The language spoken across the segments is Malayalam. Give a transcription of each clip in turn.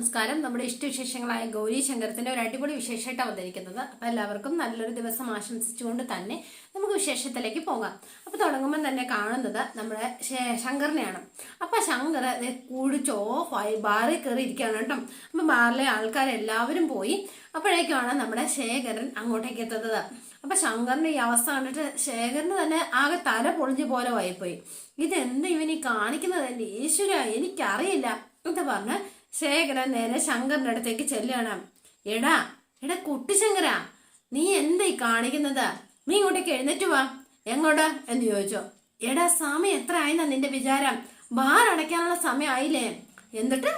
നമസ്കാരം. നമ്മുടെ ഇഷ്ടവിശേഷങ്ങളായ ഗൗരി ശങ്കരത്തിന്റെ ഒരു അടിപൊളി വിശേഷമായിട്ട് അവതരിക്കുന്നത് അപ്പൊ എല്ലാവർക്കും നല്ലൊരു ദിവസം ആശംസിച്ചുകൊണ്ട് തന്നെ നമുക്ക് വിശേഷത്തിലേക്ക് പോകാം. അപ്പൊ തുടങ്ങുമ്പോൾ തന്നെ കാണുന്നത് നമ്മുടെ ശങ്കറിനെയാണ്. അപ്പൊ ശങ്കർ കൂടിച്ചോ ഓഫായി ബാറിൽ കയറി ഇരിക്കുകയാണ് കേട്ടോ. അപ്പൊ ബാറിലെ ആൾക്കാരെല്ലാവരും പോയി അപ്പോഴേക്കുമാണ് നമ്മുടെ ശേഖരൻ അങ്ങോട്ടേക്ക് എത്തുന്നത്. അപ്പൊ ശങ്കറിന്റെ ഈ അവസ്ഥ കണ്ടിട്ട് ശേഖരന് തന്നെ ആകെ തല പൊളിഞ്ഞു പോലെ വായിപ്പോയി ഇതെന്ത് ഇവനീ കാണിക്കുന്നത്? എന്റെ ഈശ്വര എനിക്കറിയില്ല. എന്ന് പറഞ്ഞ് ശേഖരൻ നേരെ ശങ്കറിന്റെ അടുത്തേക്ക് ചെല്ലുകയാണ്. എടാ എടാ കുട്ടിശങ്കര നീ എന്തായി കാണിക്കുന്നത്? നീ ഇങ്ങോട്ടേക്ക് എഴുന്നേറ്റ് വാ. എങ്ങോട്ട്? എന്ന് ചോദിച്ചു. എടാ സമയം എത്ര ആയിന്നാ നിന്റെ വിചാരം? ബാർ അടയ്ക്കാനുള്ള സമയം ആയില്ലേ? എന്നിട്ട്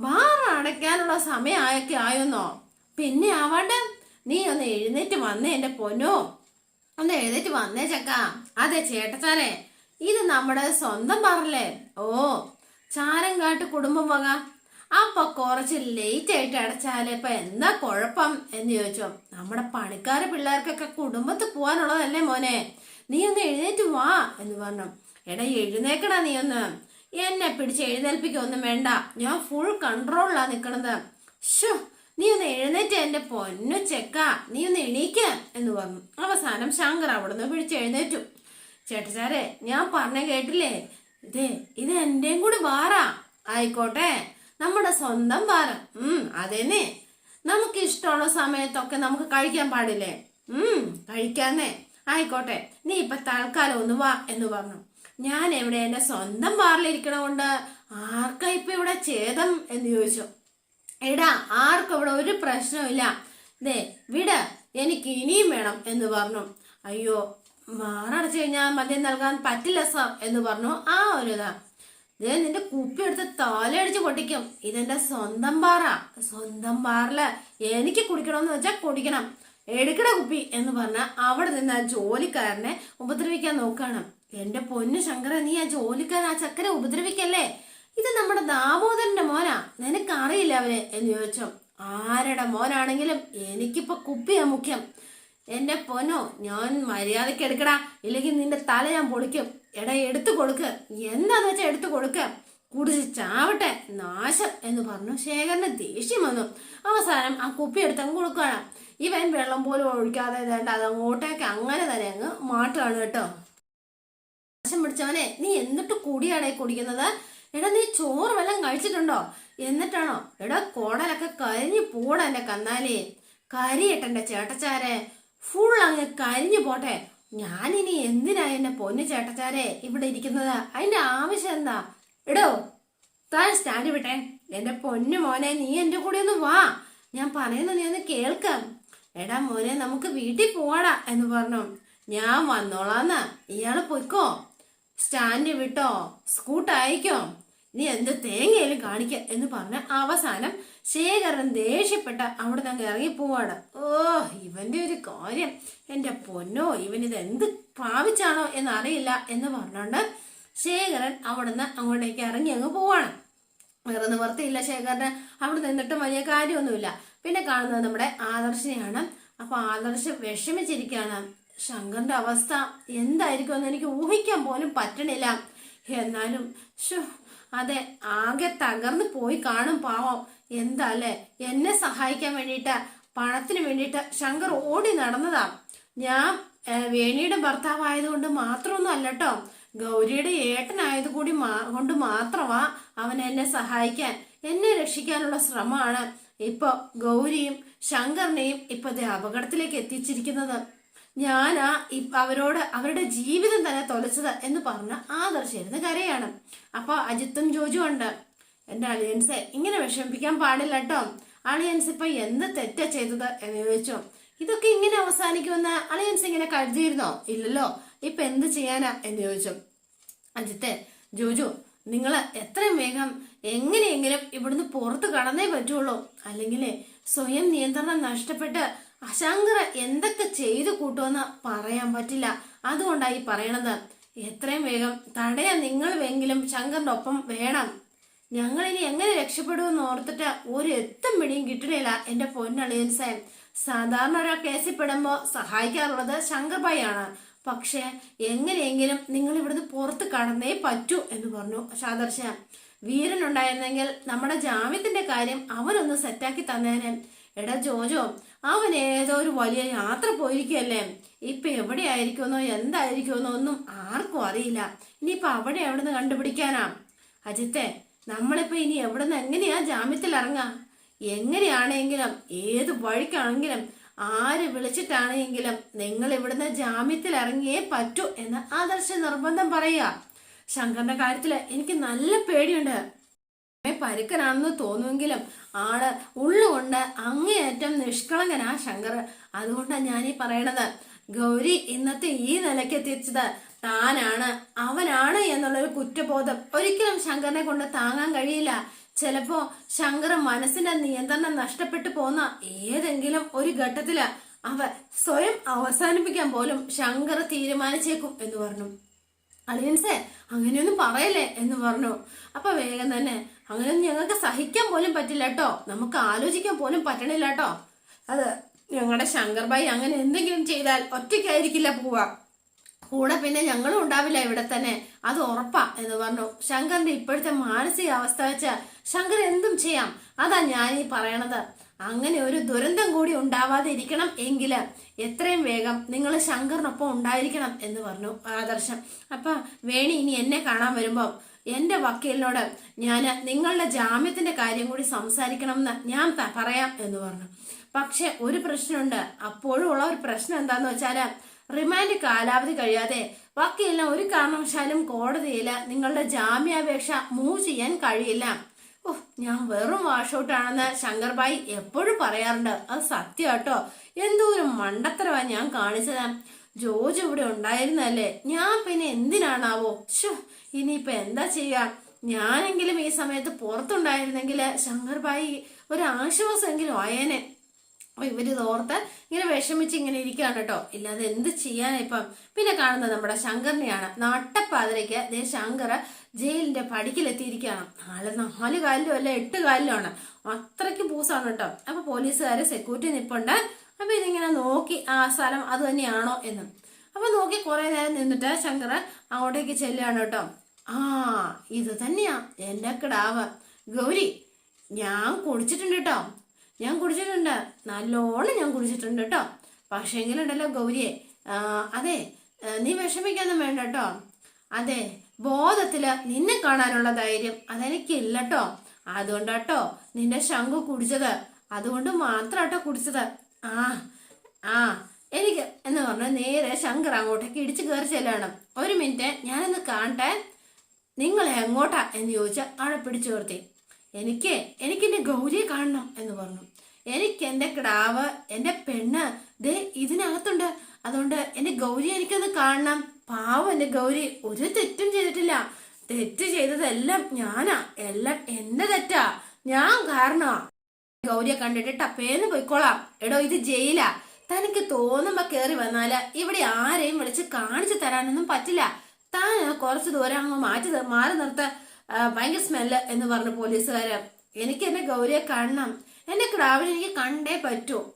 ബാർ അടയ്ക്കാനുള്ള സമയം ആയൊക്കെ ആയോന്നോ? പിന്നെ ആവാണ്ട് നീ ഒന്ന് എഴുന്നേറ്റ് വന്നേ എന്റെ പൊന്നോ. ഒന്ന് എഴുന്നേറ്റ് വന്നേ ചക്ക. അതെ ചേട്ടച്ചാരെ ഇത് നമ്മുടെ സ്വന്തം പറല്ലേ ഓ ചാരങ്കാട്ട് കുടുംബം വക. അപ്പൊ കുറച്ച് ലേറ്റ് ആയിട്ട് അടച്ചാലേ ഇപ്പൊ എന്താ കുഴപ്പം എന്ന് ചോദിച്ചു. നമ്മുടെ പണിക്കാരെ പിള്ളേർക്കൊക്കെ കുടുംബത്തിൽ പോവാനുള്ളതല്ലേ മോനെ? നീ ഒന്ന് എഴുന്നേറ്റ് വാ എന്ന് പറഞ്ഞു. എടാ എഴുന്നേക്കടാ നീ ഒന്ന്. എന്നെ പിടിച്ച് എഴുന്നേൽപ്പിക്കൊന്നും വേണ്ട. ഞാൻ ഫുൾ കൺട്രോളിലാ നിക്കണത്. ഷോ നീ ഒന്ന് എഴുന്നേറ്റ് എന്റെ പൊന്നു ചെക്ക. നീ ഒന്ന് എണീക്ക എന്ന് പറഞ്ഞു. അവസാനം ശങ്കർ അവിടുന്ന് പിടിച്ച് എഴുന്നേറ്റു. ചേട്ടച്ചാരെ ഞാൻ പറഞ്ഞ കേട്ടില്ലേ? ഇതേ ഇത് എന്റെയും കൂടി വാറാ. ആയിക്കോട്ടെ. നമ്മുടെ സ്വന്തം ഭാരം. ഉം അതന്നെ. നമുക്ക് ഇഷ്ടമുള്ള സമയത്തൊക്കെ നമുക്ക് കഴിക്കാൻ പാടില്ലേ? ഉം കഴിക്കാന്നേ. ആയിക്കോട്ടെ. നീ ഇപ്പൊ തൽക്കാലം ഒന്ന് വാ എന്ന് പറഞ്ഞു. ഞാൻ എവിടെ എന്റെ സ്വന്തം പാറിലിരിക്കണ കൊണ്ട് ആർക്കാ ഇപ്പൊ ഇവിടെ ഛേദം എന്ന് ചോദിച്ചു. എടാ ആർക്കും ഇവിടെ ഒരു പ്രശ്നമില്ല ദേ വിട. എനിക്ക് ഇനിയും വേണം എന്ന് പറഞ്ഞു. അയ്യോ മാറടച്ചു കഴിഞ്ഞാൽ മദ്യം നൽകാൻ പറ്റില്ല സാർ എന്ന് പറഞ്ഞു ആ ഒരു ഇതാ. ദേ നിന്റെ കുപ്പി എടുത്ത് തലയടിച്ച് പൊട്ടിക്കും. ഇതെന്റെ സ്വന്തം പാറ. സ്വന്തം പാറിൽ എനിക്ക് കുടിക്കണമെന്ന് വെച്ചാൽ കുടിക്കണം. എടുക്കട കുപ്പി എന്ന് പറഞ്ഞ അവിടെ നിന്ന് ആ ജോലിക്കാരനെ ഉപദ്രവിക്കാൻ നോക്കണം. എന്റെ പൊന്നു ശങ്കര നീ ആ ജോലിക്കാരൻ ആ ചക്കരെ ഉപദ്രവിക്കല്ലേ? ഇത് നമ്മുടെ ദാമോദരന്റെ മോനാ. നിനക്കറിയില്ല അവനെ എന്ന് ചോദിച്ചു. ആരുടെ മോനാണെങ്കിലും എനിക്കിപ്പോ കുപ്പിയാ മുഖ്യം. എന്റെ പൊന്നോ ഞാൻ മര്യാദയ്ക്ക് എടുക്കടാ. ഇല്ലെങ്കിൽ നിന്റെ തല ഞാൻ പൊളിക്കും. എടാ എടുത്തു കൊടുക്ക്. എന്താന്ന് വെച്ചാ എടുത്തു കൊടുക്ക. കുടിച്ച് ചാവട്ടെ. നാശം എന്ന് പറഞ്ഞു ശേഖരന് ദേഷ്യം വന്നു. അവസാനം ആ കുപ്പി എടുത്തങ്ങ് കൊടുക്കുകയാണ്. ഇവൻ വെള്ളം പോലും ഒഴിക്കാതെ വേണ്ട അത് അങ്ങോട്ടേക്ക് അങ്ങനെ തന്നെ അങ്ങ് മാറ്റാണ് കേട്ടോ. നാശം പിടിച്ചവനെ നീ എന്നിട്ട് കുടിയാണെ കുടിക്കുന്നത്? എടാ നീ ചോറ് വല്ലതും കഴിച്ചിട്ടുണ്ടോ? എന്നിട്ടാണോ? എടാ കോടലൊക്കെ കരിഞ്ഞു പോടാ എന്റെ കന്നാലി കരിയട്ടെന്റെ ചേട്ടച്ചാരെ. ഫുൾ അങ്ങ് കരിഞ്ഞു പോട്ടെ. ഞാനിനി എന്തിനാ എന്നെ പൊന്നു ചേട്ടച്ചാരെ ഇവിടെ ഇരിക്കുന്നത്? അതിന്റെ ആവശ്യം എന്താ? എടോ താൻ സ്റ്റാൻഡ് വിട്ടെ. എന്റെ പൊന്നു മോനെ നീ എന്റെ കൂടെ ഒന്ന് വാ. ഞാൻ പറയുന്ന നീ ഒന്ന് കേൾക്കാം. എടാ മോനെ നമുക്ക് വീട്ടിൽ പോവാടാ എന്ന് പറഞ്ഞു. ഞാൻ വന്നോളാന്ന്. ഇയാൾ പൊയ്ക്കോ. സ്റ്റാൻഡ് വിട്ടോ? സ്കൂട്ട് അയക്കോ നീ എന്ത് തേങ്ങയിലും കാണിക്ക എന്ന് പറഞ്ഞ അവസാനം ശേഖരൻ ദേഷ്യപ്പെട്ട അവിടെ നിന്ന് ഇറങ്ങിപ്പോവാണ്. ഓ ഇവന്റെ ഒരു കാര്യം. എന്റെ പൊന്നോ ഇവൻ ഇത് എന്ത് പാവിച്ചാണോ എന്ന് അറിയില്ല എന്ന് പറഞ്ഞോണ്ട് ശേഖരൻ അവിടുന്ന് അങ്ങോട്ടേക്ക് ഇറങ്ങി അങ്ങ് പോവാണ്. വേറെ നിവർത്തിയില്ല ശേഖരന്. അവിടെ നിന്നിട്ടും വലിയ കാര്യമൊന്നുമില്ല. പിന്നെ കാണുന്നത് നമ്മുടെ ആദർശിനെയാണ്. അപ്പൊ ആദർശ വിഷമിച്ചിരിക്കുകയാണ്. ശങ്കറിന്റെ അവസ്ഥ എന്തായിരിക്കും എന്ന് എനിക്ക് ഊഹിക്കാൻ പോലും പറ്റണില്ല. എന്നാലും അതെ ആകെ തകർന്നു പോയി കാണും പാവം. എന്താ അല്ലേ എന്നെ സഹായിക്കാൻ വേണ്ടിയിട്ട് പണത്തിന് വേണ്ടിയിട്ട് ശങ്കർ ഓടി നടന്നതാ. ഞാൻ വേണിയുടെ ഭർത്താവായതുകൊണ്ട് മാത്രമൊന്നും അല്ല കേട്ടോ ഗൗരിയുടെ ഏട്ടനായത് കൂടി കൊണ്ട് മാത്രമാ അവൻ എന്നെ സഹായിക്കാൻ എന്നെ രക്ഷിക്കാനുള്ള ശ്രമമാണ്. ഇപ്പൊ ഗൗരിയും ശങ്കറിനെയും ഇപ്പൊ അപകടത്തിലേക്ക് എത്തിച്ചിരിക്കുന്നത്. ഞാനാ അവരോട് അവരുടെ ജീവിതം തന്നെ തൊലച്ചത് എന്ന് പറഞ്ഞ ആദർശിരുന്ന് കരയാണ്. അപ്പൊ അജിത്തും ജോജു ഉണ്ട്. എന്റെ അളിയൻസെ ഇങ്ങനെ വിഷമിപ്പിക്കാൻ പാടില്ല കേട്ടോ അളിയൻസ് ഇപ്പൊ എന്ത് തെറ്റാ ചെയ്തത് എന്ന് ചോദിച്ചു. ഇതൊക്കെ ഇങ്ങനെ അവസാനിക്കുമെന്ന് അളിയൻസ് ഇങ്ങനെ കരുതിയിരുന്നോ? ഇല്ലല്ലോ. ഇപ്പൊ എന്ത് ചെയ്യാനാ എന്ന് ചോദിച്ചു. അജിത്തെ ജോജു നിങ്ങൾ എത്രയും വേഗം എങ്ങനെയെങ്കിലും ഇവിടുന്ന് പുറത്ത് കടന്നേ പറ്റുള്ളൂ. അല്ലെങ്കിൽ സ്വയം നിയന്ത്രണം നഷ്ടപ്പെട്ട് അശങ്കർ എന്തൊക്കെ ചെയ്തു കൂട്ടുമെന്ന് പറയാൻ പറ്റില്ല. അതുകൊണ്ടായി പറയണത്. എത്രയും വേഗം തടയാൻ നിങ്ങളുമെങ്കിലും ശങ്കറിന്റെ ഒപ്പം വേണം. ഞങ്ങൾ ഇനി എങ്ങനെ രക്ഷപ്പെടുമെന്ന് ഓർത്തിട്ട് ഒരു എത്തും പിടിയും കിട്ടണില്ല എന്റെ പൊന്നളിയൻസെ സാധാരണ ഒരാൾ കേസിൽ പെടുമ്പോ സഹായിക്കാറുള്ളത് ശങ്കർ ഭായി ആണ് പക്ഷെ എങ്ങനെയെങ്കിലും നിങ്ങൾ ഇവിടുന്ന് പുറത്ത് കടന്നേ പറ്റൂ എന്ന് പറഞ്ഞു ശാദർശ വീരൻ ഉണ്ടായിരുന്നെങ്കിൽ നമ്മുടെ ജാമ്യത്തിന്റെ കാര്യം അവനൊന്ന് സെറ്റാക്കി തന്നേനെ. എടാ ജോജോ അവൻ ഏതോ ഒരു വലിയ യാത്ര പോയിരിക്കുകയല്ലേ? ഇപ്പൊ എവിടെയായിരിക്കുമെന്നോ എന്തായിരിക്കുമെന്നോ ഒന്നും ആർക്കും അറിയില്ല. ഇനിയിപ്പൊ അവിടെ എവിടെ നിന്ന് കണ്ടുപിടിക്കാനാ? അജിത്തെ നമ്മളിപ്പോ ഇനി എവിടെ നിന്ന് എങ്ങനെയാ ജാമ്യത്തിൽ ഇറങ്ങാ എങ്ങനെയാണെങ്കിലും ഏത് വഴിക്കാണെങ്കിലും ആര് വിളിച്ചിട്ടാണെങ്കിലും നിങ്ങൾ ഇവിടുന്ന് ജാമ്യത്തിൽ ഇറങ്ങിയേ പറ്റൂ എന്ന് ആദർശ നിർബന്ധം പറയുക. ശങ്കറിന്റെ കാര്യത്തിൽ എനിക്ക് നല്ല പേടിയുണ്ട്. പരുക്കനാണെന്ന് തോന്നുമെങ്കിലും ആൾ ഉള്ളുകൊണ്ട് അങ്ങേയറ്റം നിഷ്കളങ്കനാ ശങ്കർ. അതുകൊണ്ടാണ് ഞാനീ പറയണത്. ഗൗരി ഇന്നത്തെ ഈ നിലയ്ക്ക് എത്തിച്ചത് താനാണ് അവനാണ് എന്നുള്ളൊരു കുറ്റബോധം. ഒരിക്കലും ശങ്കറിനെ കൊണ്ട് താങ്ങാൻ കഴിയില്ല. ചിലപ്പോ ശങ്കർ മനസ്സിന്റെ നിയന്ത്രണം നഷ്ടപ്പെട്ടു പോന്ന ഏതെങ്കിലും ഒരു ഘട്ടത്തിൽ അവ സ്വയം അവസാനിപ്പിക്കാൻ പോലും ശങ്കർ തീരുമാനിച്ചേക്കും എന്ന് പറഞ്ഞു. അളിയൻസേ അങ്ങനെയൊന്നും പറയല്ലേ എന്ന് പറഞ്ഞു. അപ്പൊ വേഗം തന്നെ അങ്ങനെയൊന്നും ഞങ്ങൾക്ക് സഹിക്കാൻ പോലും പറ്റില്ല കേട്ടോ നമുക്ക് ആലോചിക്കാൻ പോലും പറ്റണില്ല കേട്ടോ അത് ഞങ്ങളുടെ ശങ്കർ ഭായി അങ്ങനെ എന്തെങ്കിലും ചെയ്താൽ ഒറ്റയ്ക്കായിരിക്കില്ല പോവാ. കൂടെ പിന്നെ ഞങ്ങളും ഉണ്ടാവില്ല ഇവിടെ തന്നെ. അത് ഉറപ്പാ എന്ന് പറഞ്ഞു. ശങ്കറിന്റെ ഇപ്പോഴത്തെ മാനസികാവസ്ഥ വെച്ച് ശങ്കർ എന്തും ചെയ്യാം. അതാ ഞാൻ ഈ പറയണത്. അങ്ങനെ ഒരു ദുരന്തം കൂടി ഉണ്ടാവാതെ ഇരിക്കണം എങ്കിൽ എത്രയും വേഗം നിങ്ങൾ ശങ്കറിനൊപ്പം ഉണ്ടായിരിക്കണം എന്ന് പറഞ്ഞു ആദർശം. അപ്പൊ വേണി ഇനി എന്നെ കാണാൻ വരുമ്പോൾ എന്റെ വക്കീലിനോട് ഞാൻ നിങ്ങളുടെ ജാമ്യത്തിന്റെ കാര്യം കൂടി സംസാരിക്കണം എന്ന് ഞാൻ പറയാം എന്ന് പറഞ്ഞു. പക്ഷെ ഒരു പ്രശ്നമുണ്ട്. അപ്പോഴും ഉള്ള ഒരു പ്രശ്നം എന്താന്ന് വെച്ചാൽ റിമാൻഡ് കാലാവധി കഴിയാതെ. വക്കീലിന് ഒരു കാരണവശാലും കോടതിയിൽ നിങ്ങളുടെ ജാമ്യാപേക്ഷ മൂവ് ചെയ്യാൻ കഴിയില്ല. ഓ ഞാൻ വെറും വാഷ് വാഷൗട്ടാണെന്ന് ശങ്കർബായി എപ്പോഴും പറയാറുണ്ട്. അത് സത്യം കേട്ടോ എന്തോ എന്തോരം മണ്ടത്തരവാ ഞാൻ കാണിച്ചത്. ജോജ് ഇവിടെ ഉണ്ടായിരുന്നല്ലേ ഞാൻ പിന്നെ എന്തിനാണാവോ? ഷോ ഇനിയിപ്പൊ എന്താ ചെയ്യാ? ഞാനെങ്കിലും ഈ സമയത്ത് പുറത്തുണ്ടായിരുന്നെങ്കിൽ ശങ്കർബായി ഒരു ആശ്വാസമെങ്കിലും ആയേനെ. അപ്പൊ ഇവർ ഓർത്ത് ഇങ്ങനെ വിഷമിച്ച് ഇങ്ങനെ ഇരിക്കുകയാണ് കേട്ടോ. ഇല്ലാതെ എന്ത് ചെയ്യാനാണ് ഇപ്പം? പിന്നെ കാണുന്നത് നമ്മുടെ ശങ്കറിനെയാണ്. നട്ടപ്പാതിരയ്ക്ക് ദേ ശങ്കർ ജയിലിന്റെ പടിക്കിലെത്തിയിരിക്കുകയാണ്. ആൾ നാല് കാലിലും അല്ല എട്ട് കാലിലും ആണ് അത്രയ്ക്ക് പൂസാണ് കേട്ടോ. അപ്പോൾ പോലീസുകാരെ സെക്യൂരിറ്റി നിപ്പുണ്ട്. അപ്പോൾ ഇതിങ്ങനെ നോക്കി ആ സ്ഥലം അത് തന്നെയാണോ എന്ന്. അപ്പോൾ നോക്കി കുറേ നേരം നിന്നിട്ട് ശങ്കർ അങ്ങോട്ടേക്ക് ചെല്ലുകയാണ് കേട്ടോ. ആ ഇത് തന്നെയാ. എന്റെ കിടാവ്. ഗൗരി ഞാൻ കുടിച്ചിട്ടുണ്ട് കേട്ടോ. ഞാൻ കുടിച്ചിട്ടുണ്ട്. നല്ലോണം ഞാൻ കുടിച്ചിട്ടുണ്ട് കേട്ടോ പക്ഷേങ്കിലുണ്ടല്ലോ ഗൗരിയെ. അതെ നീ വിഷമിക്കാനും വേണ്ട കേട്ടോ അതെ ബോധത്തിൽ നിന്നെ കാണാനുള്ള ധൈര്യം അതെനിക്കില്ല കേട്ടോ അതുകൊണ്ടാട്ടോ നിന്റെ ശംഖു കുടിച്ചത്. അതുകൊണ്ട് മാത്രാട്ടോ കുടിച്ചത്. ആ ആ എനിക്ക് എന്ന് പറഞ്ഞാൽ നേരെ ശങ്കർ അങ്ങോട്ടേക്ക് ഇടിച്ചു കയറി ചെല്ലാണ്. ഒരു മിനിറ്റ് ഞാനൊന്ന് കാണട്ടെ? നിങ്ങൾ എങ്ങോട്ടാ? എന്ന് ചോദിച്ചാൽ അവിടെ പിടിച്ചു നിർത്തി. എനിക്ക് എനിക്ക് എന്റെ ഗൗരിയെ കാണണം എന്ന് പറഞ്ഞു. എനിക്ക് എന്റെ കിടാവ് എന്റെ പെണ്ണ് ദേ ഇതിനകത്തുണ്ട്. അതുകൊണ്ട് എന്റെ ഗൗരി എനിക്കൊന്ന് കാണണം. പാവം എന്റെ ഗൗരി ഒരു തെറ്റും ചെയ്തിട്ടില്ല. തെറ്റ് ചെയ്തതെല്ലാം ഞാനാ. എല്ലാം എന്റെ തെറ്റാ. ഞാൻ കാരണമാ ഗൗരിയെ കണ്ടിട്ട് ടപ്പേന്ന് പോയിക്കോളാം. എടോ ഇത് ജയിലാ. തനിക്ക് തോന്നുമ്പോ കേറി വന്നാൽ ഇവിടെ ആരെയും വിളിച്ച് കാണിച്ചു തരാനൊന്നും പറ്റില്ല. താൻ കുറച്ചു ദൂരം അങ്ങ് മാറ്റി മാറി നിർത്ത. ഭയങ്കര സ്മെല്ല് എന്ന് പറഞ്ഞു പോലീസുകാര് എനിക്ക് എന്നെ ഗൗരിയെ കാണണം. എന്റെ ക്രാവിനെ എനിക്ക് കണ്ടേ പറ്റൂ.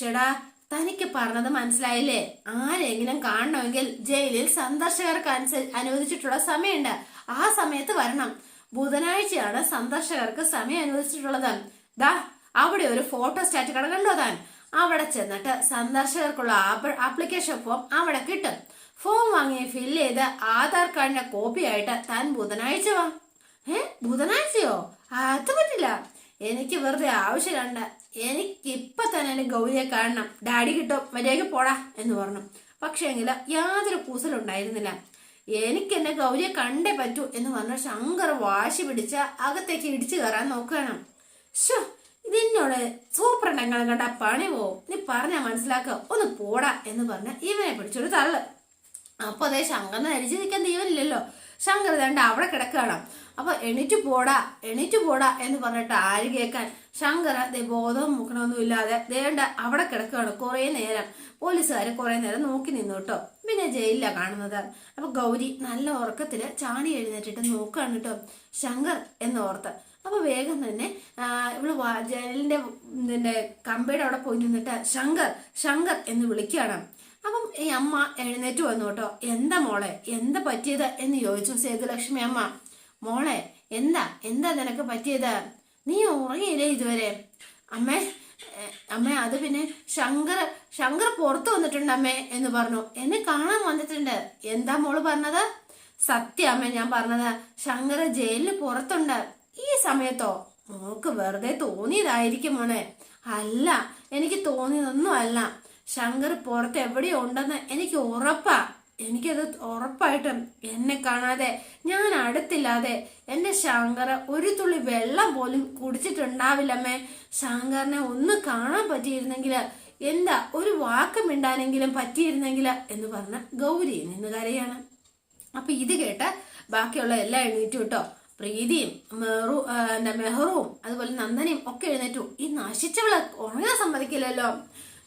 ഷെടാ തനിക്ക് പറഞ്ഞത് മനസ്സിലായില്ലേ? ആരെങ്കിലും കാണണമെങ്കിൽ ജയിലിൽ സന്ദർശകർക്ക് അനുവദിച്ചിട്ടുള്ള സമയമുണ്ട്. ആ സമയത്ത് വരണം. ബുധനാഴ്ചയാണ് സന്ദർശകർക്ക് സമയം അനുവദിച്ചിട്ടുള്ളത്. ദാ അവിടെ ഒരു ഫോട്ടോ സ്റ്റാറ്റ് കട കണ്ടോ താൻ? അവിടെ ചെന്നിട്ട് സന്ദർശകർക്കുള്ള ആപ്ലിക്കേഷൻ ഫോം അവിടെ കിട്ടും. ഫോം വാങ്ങി ഫില്ല് ചെയ്ത് ആധാർ കാർഡിന്റെ കോപ്പിയായിട്ട് താൻ ബുധനാഴ്ച വാ. ഏ? ബുധനാഴ്ചയോ? അത് പറ്റില്ല എനിക്ക് വെറുതെ ആവശ്യം എനിക്ക് ഇപ്പൊ തന്നെ എന്റെ ഗൗരിയെ കാണണം. ഡാഡി കിട്ടും മര്യാദയ്ക്ക് പോടാ എന്ന് പറഞ്ഞു. പക്ഷേങ്കിൽ യാതൊരു കൂസലുണ്ടായിരുന്നില്ല. എനിക്ക് എന്നെ ഗൗരിയെ കണ്ടേ പറ്റൂ എന്ന് പറഞ്ഞ ശങ്കർ വാശി പിടിച്ച അകത്തേക്ക് ഇടിച്ചു കയറാൻ നോക്കണം ഷോ ഇതിനോട് സൂപ്രണ്ടങ്ങൾ കണ്ട പണി പോവും നീ പറഞ്ഞാ മനസ്സിലാക്ക. ഒന്ന് പോടാ എന്ന് പറഞ്ഞ ഇവനെ പിടിച്ചൊരു തള്ളു അപ്പൊ അതേ ശങ്കറിനെ അരിച്ചു നിൽക്കാൻ ദൈവമില്ലല്ലോ ശങ്കർ ദണ്ട അവിടെ കിടക്കുകയാണ്. അപ്പൊ എണീറ്റ് പോടാ എണീറ്റ് പോടാ എന്ന് പറഞ്ഞിട്ട് ആര് കേൾക്കാൻ? ശങ്കർ ദേ ബോധവും മുക്കണമൊന്നും ഇല്ലാതെ ദേണ്ട അവിടെ കിടക്കുകയാണ് കുറെ നേരം. പോലീസുകാർ കുറെ നേരം നോക്കി നിന്നു കേട്ടോ. പിന്നെ ജയിലിലാ കാണുന്നത്. അപ്പൊ ഗൗരി നല്ല ഉറക്കത്തിൽ ചാടി എഴുന്നേറ്റിട്ട് നോക്കുകയാണ് കേട്ടോ. ശങ്കർ എന്ന് ഓർത്ത്. അപ്പൊ വേഗം തന്നെ ഇവൾ ജയിലിന്റെ ഇതിന്റെ കമ്പയുടെ അവിടെ പോയി നിന്നിട്ട് ശങ്കർ ശങ്കർ എന്ന് വിളിക്കുകയാണ്. അപ്പം ഈ അമ്മ എഴുന്നേറ്റ് വന്നു കേട്ടോ. എന്താ മോളെ എന്താ പറ്റിയത്? എന്ന് ചോദിച്ചു സേതുലക്ഷ്മി അമ്മ. മോളെ എന്താ എന്താ നിനക്ക് പറ്റിയത്? നീ ഉറങ്ങിയില്ലേ ഇതുവരെ? അമ്മേ അമ്മ അത് പിന്നെ ശങ്കർ ശങ്കർ പുറത്തു വന്നിട്ടുണ്ട് അമ്മേ എന്ന് പറഞ്ഞു. എന്നെ കാണാൻ വന്നിട്ടുണ്ട്. എന്താ മോൾ പറഞ്ഞത്? സത്യ അമ്മ ഞാൻ പറഞ്ഞത് ശങ്കർ ജയിലിൽ പുറത്തുണ്ട്. ഈ സമയത്തോ? മോൾക്ക് വെറുതെ തോന്നിയതായിരിക്കും അല്ല എനിക്ക് തോന്നിയതൊന്നും അല്ല ശങ്കർ പുറത്ത് എവിടെയോ ഉണ്ടെന്ന് എനിക്ക് ഉറപ്പാ. എനിക്കത് ഉറപ്പായിട്ടും എന്നെ കാണാതെ ഞാൻ അടുത്തില്ലാതെ എന്റെ ശങ്കർ ഒരു തുള്ളി വെള്ളം പോലും കുടിച്ചിട്ടുണ്ടാവില്ലമ്മേ. ശങ്കറിനെ ഒന്ന് കാണാൻ പറ്റിയിരുന്നെങ്കിൽ എന്താ ഒരു വാക്ക് മിണ്ടാനെങ്കിലും പറ്റിയിരുന്നെങ്കിൽ എന്ന് പറഞ്ഞ ഗൗരി നിന്ന് കരയാണ്. അപ്പൊ ഇത് കേട്ട് ബാക്കിയുള്ള എല്ലാം എഴുന്നേറ്റു കേട്ടോ. പ്രീതിയും മെഹറു എന്താ മെഹറുവും അതുപോലെ നന്ദനയും ഒക്കെ എഴുന്നേറ്റു. ഈ നശിച്ചവളെ ഉറങ്ങാൻ സമ്മതിക്കില്ലല്ലോ.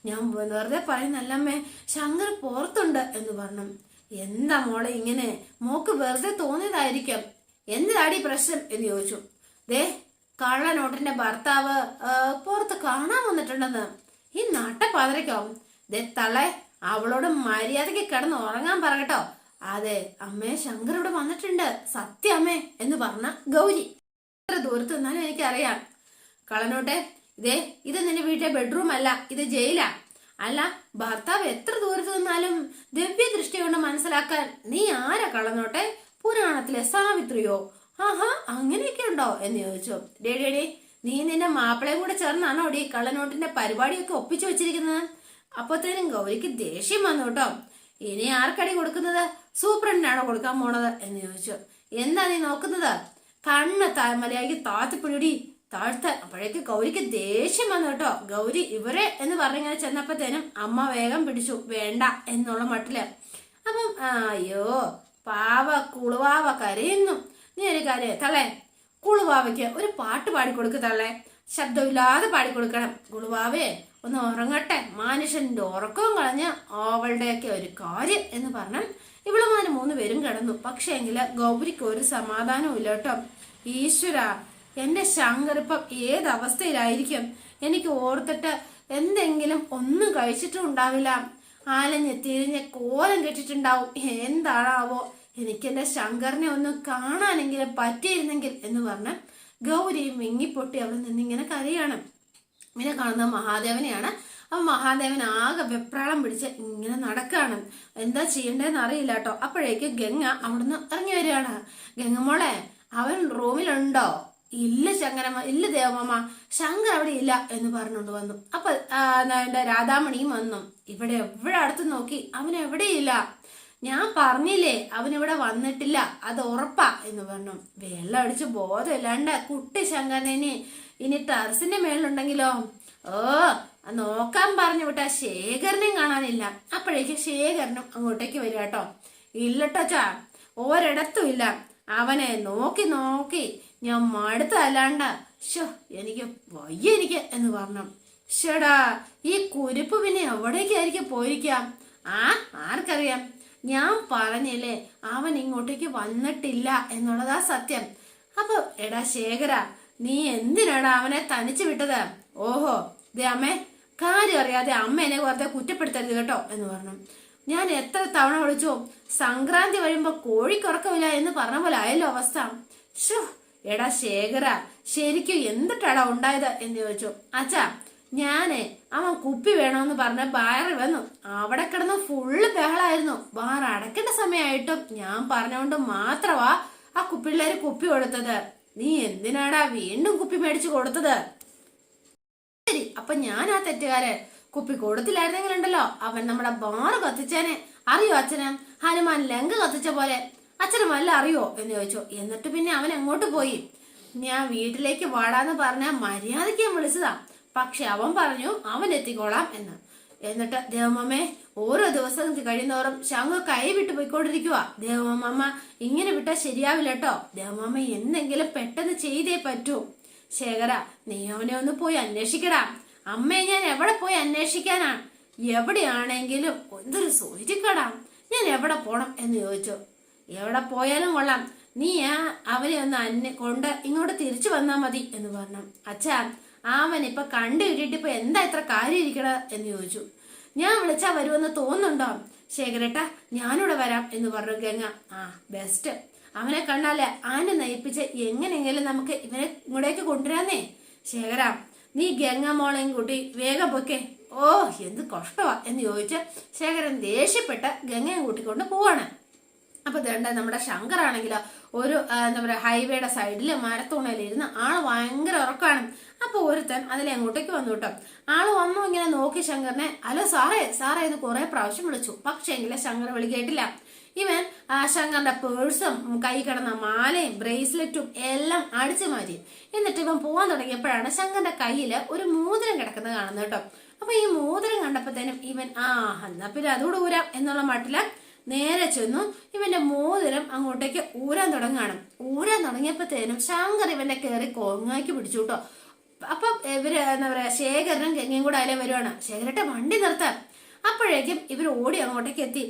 ഞാൻ വെറുതെ പറയുന്നല്ലമ്മേ ശങ്കർ പുറത്തുണ്ട് എന്ന് പറഞ്ഞു. എന്താ മോളെ ഇങ്ങനെ? മോക്ക് വെറുതെ തോന്നിയതായിരിക്കാം. എന്തിനാടി പ്രശ്നം എന്ന് ചോദിച്ചു. ദേ കള്ളനോട്ടിന്റെ ഭർത്താവ് പുറത്ത് കാണാൻ വന്നിട്ടുണ്ടെന്ന്. ഈ നട്ടപ്പാതിരക്കോ ദേ തള്ളെ അവളോട് മര്യാദയ്ക്ക് കിടന്ന് ഉറങ്ങാൻ പറകട്ടോ അതെ അമ്മേ ശങ്കർ ഇവിടെ വന്നിട്ടുണ്ട്. സത്യമേ എന്ന് പറഞ്ഞ ഗൗരി. എത്ര ദൂരത്ത് നിന്നാലും എനിക്കറിയാം. കളനോട്ടെ ഇതേ ഇത് നിന്റെ വീട്ടിലെ ബെഡ്റൂം അല്ല ഇത് ജയിലാ. അല്ല ഭർത്താവ് എത്ര ദൂരത്ത് നിന്നാലും ദിവ്യ ദൃഷ്ടി കൊണ്ട് മനസ്സിലാക്കാൻ നീ ആരാ കളഞ്ഞോട്ടെ? പുരാണത്തിലെ സാവിത്രിയോ? ആഹാ അങ്ങനെയൊക്കെ ഉണ്ടോ? എന്ന് ചോദിച്ചു. ഡേഡിയടി നീ നിന്റെ മാപ്പിളയും കൂടെ ചേർന്നാണോ ഡി കള്ളനോട്ടിന്റെ പരിപാടിയൊക്കെ ഒപ്പിച്ചു വെച്ചിരിക്കുന്നത്? അപ്പത്തേനും ഗൗരിക്ക് ദേഷ്യം വന്നു കേട്ടോ. ഇനി ആർക്കടി കൊടുക്കുന്നത്? സൂപ്രണ്ടിനാണോ കൊടുക്കാൻ പോണത്? എന്ന് ചോദിച്ചു. എന്താ നീ നോക്കുന്നത്? കണ്ണ താമലയാക്കി താത്തിപ്പിടി താഴ്ത്ത അപ്പോഴേക്ക് ഗൗരിക്ക് ദേഷ്യം വന്നു കേട്ടോ. ഗൗരി ഇവരെ എന്ന് പറഞ്ഞിങ്ങനെ ചെന്നപ്പോഴത്തേനും അമ്മ വേഗം പിടിച്ചു. വേണ്ട എന്നുള്ള മട്ടിൽ. അപ്പം അയ്യോ പാവ കുളുവാവ കരയുന്നു. നീ ഒരു കാര്യം തള്ളേ. കുളുവാവയ്ക്ക് ഒരു പാട്ട് പാടിക്കൊടുക്ക് തള്ളേ. ശബ്ദമില്ലാതെ പാടിക്കൊടുക്കണം. കുളുവാവേ ഒന്ന് ഉറങ്ങട്ടെ. മനുഷ്യന്റെ ഉറക്കവും കളഞ്ഞ് അവളുടെയൊക്കെ ഒരു കാര്യം എന്ന് പറഞ്ഞാൽ ഇവളുമാര് മൂന്ന് പേരും കിടന്നു. പക്ഷേ എങ്കിൽ ഗൗരിക്ക് ഒരു സമാധാനവും ഇല്ല കേട്ടോ. ഈശ്വര എന്റെ ശങ്കർ ഏതവസ്ഥയിലായിരിക്കും? എനിക്ക് ഓർത്തിട്ട് എന്തെങ്കിലും ഒന്നും കഴിച്ചിട്ടും ഉണ്ടാവില്ല. ആലഞ്ഞ് തിരിഞ്ഞ് കോലം കെട്ടിട്ടുണ്ടാവും. എന്താണാവോ? എനിക്ക് എന്റെ ശങ്കറിനെ ഒന്ന് കാണാനെങ്കിലും പറ്റിയിരുന്നെങ്കിൽ എന്ന് പറഞ്ഞ് ഗൗരിയും മിങ്ങിപ്പൊട്ടി അവിടെ നിന്നിങ്ങനെ കരയാണ്. ഇങ്ങനെ കാണുന്ന മഹാദേവനെയാണ്. അപ്പൊ മഹാദേവൻ ആകെ വെപ്രാളം പിടിച്ച് ഇങ്ങനെ നടക്കാണ്. എന്താ ചെയ്യണ്ടേന്ന് അറിയില്ല കേട്ടോ. അപ്പോഴേക്ക് ഗംഗ അവിടുന്ന് ഇറങ്ങി വരികയാണ്. ഗംഗമോളെ അവൻ റൂമിലുണ്ടോ ഇല്ല ശങ്കരമ്മ ഇല്ല ദേവമ്മ ശങ്കർ അവിടെ ഇല്ല എന്ന് പറഞ്ഞുകൊണ്ട് വന്നു. അപ്പൊ എന്താ രാധാമണിയും വന്നു. ഇവിടെ എവിടെ അടുത്ത് നോക്കി അവൻ എവിടെയില്ല. ഞാൻ പറഞ്ഞില്ലേ അവൻ ഇവിടെ വന്നിട്ടില്ല. അത് ഉറപ്പാ എന്ന് പറഞ്ഞു. വെള്ളം അടിച്ച് ബോധമില്ലാണ്ട് കുട്ടി ശങ്കരനെ ഇനി ടെറസിന്റെ മേളിലുണ്ടെങ്കിലോ? ഓ നോക്കാൻ പറഞ്ഞു വിട്ട ശേഖരനെയും കാണാനില്ല. അപ്പോഴേക്ക് ശേഖരനും അങ്ങോട്ടേക്ക് വരിക കേട്ടോ. ഇല്ലട്ടോ ചാ ഒരിടത്തും ഇല്ല. അവനെ നോക്കി നോക്കി ഞാൻ മടുത്തല്ലാണ്ട ഷോ എനിക്ക് വയ്യ എനിക്ക് എന്ന് പറഞ്ഞു. ഷടാ ഈ കുരിപ്പ് പിന്നെ എവിടേക്കായിരിക്കും പോയിരിക്കാം ആ ആർക്കറിയാം. ഞാൻ പറഞ്ഞില്ലേ അവൻ ഇങ്ങോട്ടേക്ക് വന്നിട്ടില്ല എന്നുള്ളതാ സത്യം. അപ്പൊ എടാ ശേഖര നീ എന്തിനാടാ അവനെ തനിച്ചു വിട്ടത്? ഓഹോ ദേ അമ്മേ കാര്യം അറിയാതെ അമ്മ എന്നെ വെറുതെ കുറ്റപ്പെടുത്തരുത് കേട്ടോ എന്ന് പറഞ്ഞു. ഞാൻ എത്ര തവണ വിളിച്ചോ സംക്രാന്തി വരുമ്പോ കോഴിക്കുറക്കമില്ല എന്ന് പറഞ്ഞ പോലെ ആയല്ലോ അവസ്ഥ. ഷോ എടാ ശേഖര ശരിക്കും എന്തിട്ടാടാ ഉണ്ടായത് എന്ന് ചോദിച്ചു. അച്ഛാ ഞാനേ അവൻ കുപ്പി വേണമെന്ന് പറഞ്ഞ ബാറിൽ വന്നു. അവിടെ കിടന്ന് ഫുള്ള് ബഹളായിരുന്നു. ബാർ അടക്കേണ്ട സമയമായിട്ടും ഞാൻ പറഞ്ഞുകൊണ്ട് മാത്രമാ ആ കുപ്പിള്ളേര് കുപ്പി കൊടുത്തത്. നീ എന്തിനാടാ വീണ്ടും കുപ്പി മേടിച്ചു കൊടുത്തത്? ശരി അപ്പൊ ഞാൻ ആ തെറ്റുകാരൻ കുപ്പി കൊടുത്തില്ലായിരുന്നെങ്കിലുണ്ടല്ലോ അവൻ നമ്മുടെ ബാറ് കത്തിച്ചേനെ. അറിയോ അച്ഛന്? ഹനുമാൻ ലങ്ക് കത്തിച്ച പോലെ. അച്ഛന് വല്ല അറിയോ? എന്ന് ചോദിച്ചു. എന്നിട്ട് പിന്നെ അവൻ എങ്ങോട്ട് പോയി? ഞാൻ വീട്ടിലേക്ക് വാടാന്ന് പറഞ്ഞ മര്യാദയ്ക്ക് ഞാൻ വിളിച്ചതാ. പക്ഷെ അവൻ പറഞ്ഞു അവൻ എത്തിക്കോളാം എന്ന്. എന്നിട്ട് ദേവമ്മേ ഓരോ ദിവസം കഴിയുന്നോറും ശങ്കു കൈ വിട്ട് പോയിക്കൊണ്ടിരിക്കുക ദേവമ്മ ഇങ്ങനെ വിട്ടാൽ ശരിയാവില്ല കേട്ടോ ദേവമ്മ എന്തെങ്കിലും പെട്ടെന്ന് ചെയ്തേ പറ്റൂ. ശേഖര നീ അവനെ ഒന്ന് പോയി അന്വേഷിക്കടാ. അമ്മയെ ഞാൻ എവിടെ പോയി അന്വേഷിക്കാനാണ്? എവിടെയാണെങ്കിലും എന്തൊരു സൂചിക്കടാ ഞാൻ എവിടെ പോണം എന്ന് ചോദിച്ചു. എവിടെ പോയാലും കൊള്ളാം. നീ ആ അവനെ ഒന്ന് അന്നെ കൊണ്ട് ഇങ്ങോട്ട് തിരിച്ചു വന്നാ മതി എന്ന് പറഞ്ഞു. അച്ഛാ അവൻ ഇപ്പൊ കണ്ടു ഇപ്പൊ എന്താ ഇത്ര കാര്യം ഇരിക്കണത് എന്ന് ചോദിച്ചു. ഞാൻ വിളിച്ചാ വരുമെന്ന് തോന്നുന്നുണ്ടോ? ശേഖരേട്ട ഞാനിവിടെ വരാം എന്ന് പറഞ്ഞു ഗംഗ. ആ ബെസ്റ്റ് അവനെ കണ്ടാലേ ആനെ നയിപ്പിച്ച് എങ്ങനെയെങ്കിലും നമുക്ക് ഇവനെ ഇങ്ങോട്ടേക്ക് കൊണ്ടുവരാന്നേ. ശേഖര നീ ഗംഗ മോളെയും കൂട്ടി വേഗം പൊക്കെ ഓ എന്ത് കഷ്ടമാ എന്ന് ചോദിച്ച് ശേഖരൻ ദേഷ്യപ്പെട്ട് ഗംഗയും കൂട്ടിക്കൊണ്ട് പോവാണ്. അപ്പൊ ദേണ്ട നമ്മുടെ ശങ്കർ ആണെങ്കിലോ ഒരു എന്താ പറയാ ഹൈവേയുടെ സൈഡിൽ മരത്തൂണയിലിരുന്ന് ആൾ ഭയങ്കര ഉറക്കാണ്. അപ്പൊ ഒരുത്തൻ അതിലെ അങ്ങോട്ടേക്ക് വന്നു കേട്ടോ. ആൾ വന്നു ഇങ്ങനെ നോക്കി ശങ്കറിനെ ഹലോ സാറേ സാറേ ഇത് കുറെ പ്രാവശ്യം വിളിച്ചു. പക്ഷേ എങ്കിലും ശങ്കർ വിളി കേട്ടില്ല. ഇവൻ ശങ്കറിന്റെ പേഴ്സും കൈ കിടന്ന മാലയും ബ്രേസ്ലെറ്റും എല്ലാം അടിച്ചു മാറ്റി. എന്നിട്ട് ഇവൻ പോവാൻ തുടങ്ങിയപ്പോഴാണ് ശങ്കറിന്റെ കയ്യിൽ ഒരു മോതിരം കിടക്കുന്നത് കാണുന്നത് കേട്ടോ. അപ്പൊ ഈ മോതിരം കണ്ടപ്പോഴത്തേനും ഇവൻ ആ എന്നാ പിന്നെ അതുകൂടെ ഊരാം എന്നുള്ള മട്ടിൽ നേരെ ചെന്നു. ഇവന്റെ മോതിരം അങ്ങോട്ടേക്ക് ഊരാൻ തുടങ്ങാണ് ഊരാൻ തുടങ്ങിയപ്പോഴത്തേനും ശങ്കർ ഇവന്റെ കയറി കൊങ്ങാക്കി പിടിച്ചു കേട്ടോ. അപ്പൊ ഇവർ എന്താ പറയാ ശേഖരനും ഗംഗയും കൂടെ അതിലെ വരുവാണ്. ശേഖരട്ടെ വണ്ടി നിർത്താൻ അപ്പോഴേക്കും ഇവർ ഓടി അങ്ങോട്ടേക്ക് എത്തി.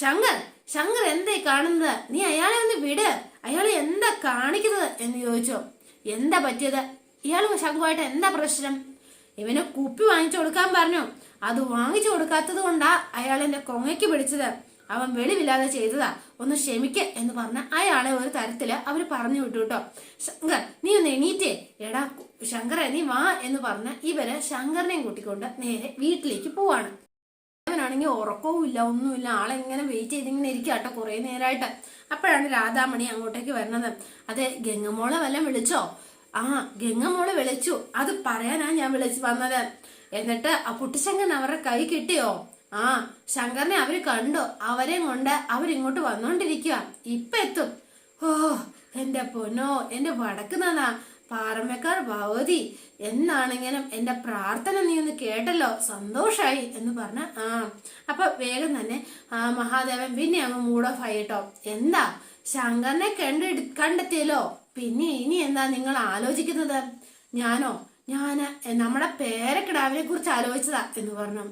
ശങ്കർ ശങ്കർ എന്തേ കാണുന്നത്? നീ അയാളെ ഒന്ന് വിട്. അയാൾ എന്താ കാണിക്കുന്നത്? എന്ന് ചോദിച്ചോ. എന്താ പറ്റിയത്? ഇയാൾ ശങ്കുമായിട്ട് എന്താ പ്രശ്നം? ഇവനെ കുപ്പി വാങ്ങിച്ചു കൊടുക്കാൻ പറഞ്ഞു. അത് വാങ്ങിച്ചു കൊടുക്കാത്തത് കൊണ്ടാ അയാൾ എന്റെ കൊങ്ങയ്ക്ക് പിടിച്ചത്. അവൻ വെളിവില്ലാതെ ചെയ്തതാ. ഒന്ന് ക്ഷമിക്ക എന്ന് പറഞ്ഞ അയാളെ ഒരു തരത്തിൽ അവർ പറഞ്ഞു വിട്ടു കേട്ടോ. ശങ്കർ നീ ഒന്ന് എണീറ്റേ. എടാ ശങ്കറെ നീ വാ എന്ന് പറഞ്ഞ ഇവർ ശങ്കറിനെയും കൂട്ടിക്കൊണ്ട് നേരെ വീട്ടിലേക്ക് പോവാണ്. അവനാണെങ്കിൽ ഉറക്കവും ഇല്ല ഒന്നുമില്ല. ആളെങ്ങനെ വെയിറ്റ് ചെയ്തിങ്ങനെ ഇരിക്കുക കേട്ടോ കുറെ നേരമായിട്ട് അപ്പോഴാണ് രാധാമണി അങ്ങോട്ടേക്ക് വരണത്. അതെ ഗംഗമോളെ വല്ലതും വിളിച്ചോ? ആ ഗംഗമോളെ വിളിച്ചു. അത് പറയാനാ ഞാൻ വിളിച്ചു വന്നത്. എന്നിട്ട് ആ കുട്ടിശങ്കൻ അവരുടെ കൈ കിട്ടിയോ? ആ ശങ്കറിനെ അവർ കണ്ടു. അവരെയും കൊണ്ട് അവരിങ്ങോട്ട് വന്നോണ്ടിരിക്കുക ഇപ്പൊ എത്തും ഓ എന്റെ പൊന്നോ എന്റെ വടക്ക് നാന്നാ പാറമേക്കാർ ഭഗവതി എന്നാണെങ്കിലും എന്റെ പ്രാർത്ഥന നീ ഒന്ന് കേട്ടല്ലോ? സന്തോഷായി എന്ന് പറഞ്ഞ ആ. അപ്പൊ വേഗം തന്നെ ആ മഹാദേവൻ പിന്നെ അങ്ങ് മൂഡ് ഓഫ് ആയിട്ടോ എന്താ? ശങ്കറിനെ കണ്ട് കണ്ടെത്തിയല്ലോ. പിന്നെ ഇനി എന്താ നിങ്ങൾ ആലോചിക്കുന്നത്? ഞാനോ? ഞാൻ നമ്മുടെ പേരക്കിടാവിനെ കുറിച്ച് ആലോചിച്ചതാ എന്ന് പറഞ്ഞു.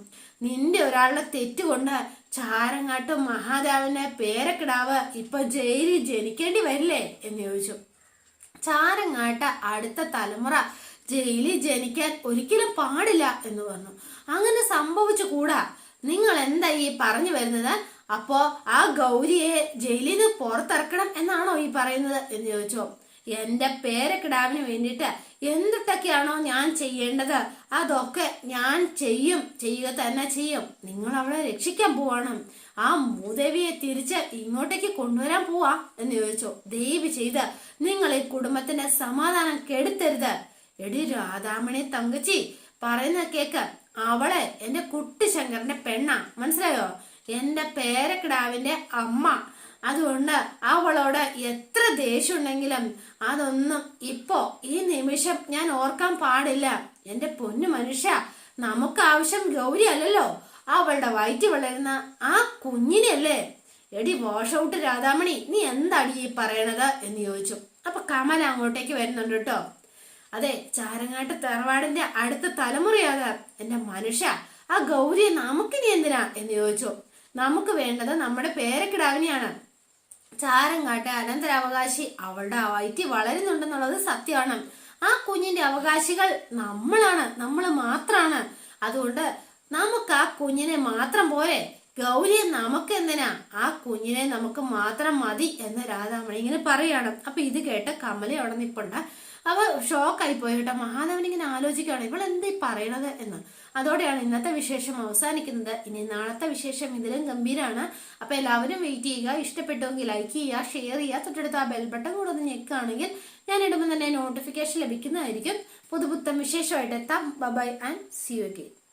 നിന്റെ ഒരാളുടെ തെറ്റുകൊണ്ട് ചാരങ്ങാട്ടും മഹാദേവന്റെ പേരക്കിടാവ് ഇപ്പൊ ജയിലിൽ ജനിക്കേണ്ടി വരില്ലേ? എന്ന് ചോദിച്ചു. ചാരങ്ങാട്ട അടുത്ത തലമുറ ജയിലിൽ ജനിക്കാൻ ഒരിക്കലും പാടില്ല എന്ന് പറഞ്ഞു. അങ്ങനെ സംഭവിച്ചു കൂടാ. നിങ്ങൾ എന്താ ഈ പറഞ്ഞു വരുന്നത്? അപ്പോ ആ ഗൗരിയെ ജയിലിൽ നിന്ന് പുറത്തിറക്കണം എന്നാണോ ഈ പറയുന്നത് എന്ന് ചോദിച്ചോ. എന്റെ പേരക്കിടാവിന് വേണ്ടിയിട്ട് എന്തിട്ടൊക്കെയാണോ ഞാൻ ചെയ്യേണ്ടത്? അതൊക്കെ ഞാൻ ചെയ്യും. ചെയ്യുക തന്നെ ചെയ്യും. നിങ്ങൾ അവളെ രക്ഷിക്കാൻ പോവാണ്. ആ മൂദേവിയെ തിരിച്ച് ഇങ്ങോട്ടേക്ക് കൊണ്ടുവരാൻ പോവാ എന്ന് ചോദിച്ചു. ദയവ് ചെയ്ത് നിങ്ങൾ ഈ കുടുംബത്തിന്റെ സമാധാനം കെടുത്തരുത്. എടി രാധാമണി തങ്കച്ചി പറയുന്ന കേക്ക് അവളെ എന്റെ കുട്ടി ശങ്കറിന്റെ പെണ്ണാ. മനസ്സിലായോ? എന്റെ പേരക്കിടാവിന്റെ അമ്മ. അതുകൊണ്ട് അവളോട് എത്ര ദേഷ്യമുണ്ടെങ്കിലും അതൊന്നും ഇപ്പോ ഈ നിമിഷം ഞാൻ ഓർക്കാൻ പാടില്ല. എന്റെ പൊന്നു മനുഷ്യ നമുക്ക് ആവശ്യം ഗൗരി അല്ലല്ലോ അവളുടെ വയറ്റി വളരുന്ന ആ കുഞ്ഞിനെയല്ലേ? എടി വാഷ് ഔട്ട് രാധാമണി നീ എന്താടി ഈ പറയണത്? എന്ന് ചോദിച്ചു. അപ്പൊ കമല അങ്ങോട്ടേക്ക് വരുന്നുണ്ട് കേട്ടോ. അതെ ചാരങ്ങാട്ട് തറവാടിന്റെ അടുത്ത തലമുറയാകാ എന്റെ മനുഷ്യ ആ ഗൗരിയെ നമുക്കിനി എന്തിനാ? എന്ന് ചോദിച്ചു. നമുക്ക് വേണ്ടത് നമ്മുടെ പേരക്കിടാവിനെയാണ്. ചാരങ്ങാട്ട് അനന്തരാവകാശി അവളുടെ വയറ്റി വളരുന്നുണ്ടെന്നുള്ളത് സത്യമാണ്. ആ കുഞ്ഞിന്റെ അവകാശികൾ നമ്മളാണ് നമ്മൾ മാത്രാണ്. അതുകൊണ്ട് നമുക്ക് ആ കുഞ്ഞിനെ മാത്രം പോരെ. ഗൗരിയെ നമുക്ക് എന്തിനാ ആ കുഞ്ഞിനെ നമുക്ക് മാത്രം മതി എന്ന് രാധാമണി ഇങ്ങനെ പറയാണ്. അപ്പൊ ഇത് കേട്ട കമല അവിടെ നിപ്പുണ്ട്. അവ ഷോക്കായി പോയി കേട്ടോ. മഹാദേവൻ ഇങ്ങനെ ആലോചിക്കുകയാണ്. ഇവൾ എന്താ പറയണത് എന്ന്. അതോടെയാണ് ഇന്നത്തെ വിശേഷം അവസാനിക്കുന്നത്. ഇനി നാളത്തെ വിശേഷം ഇതിലും ഗംഭീരമാണ് അപ്പൊ എല്ലാവരും വെയിറ്റ് ചെയ്യുക. ഇഷ്ടപ്പെട്ടുവെങ്കിൽ ലൈക്ക് ചെയ്യുക ഷെയർ ചെയ്യുക. തൊട്ടടുത്ത് ആ ബെൽ ബട്ടൺ കൂടെ ഒന്ന് ഞെക്കുകയാണെങ്കിൽ ഞാൻ ഇടുമ്പോൾ തന്നെ നോട്ടിഫിക്കേഷൻ ലഭിക്കുന്നതായിരിക്കും. പുതുപുത്തം വിശേഷമായിട്ട് എത്താം. Bye and see you again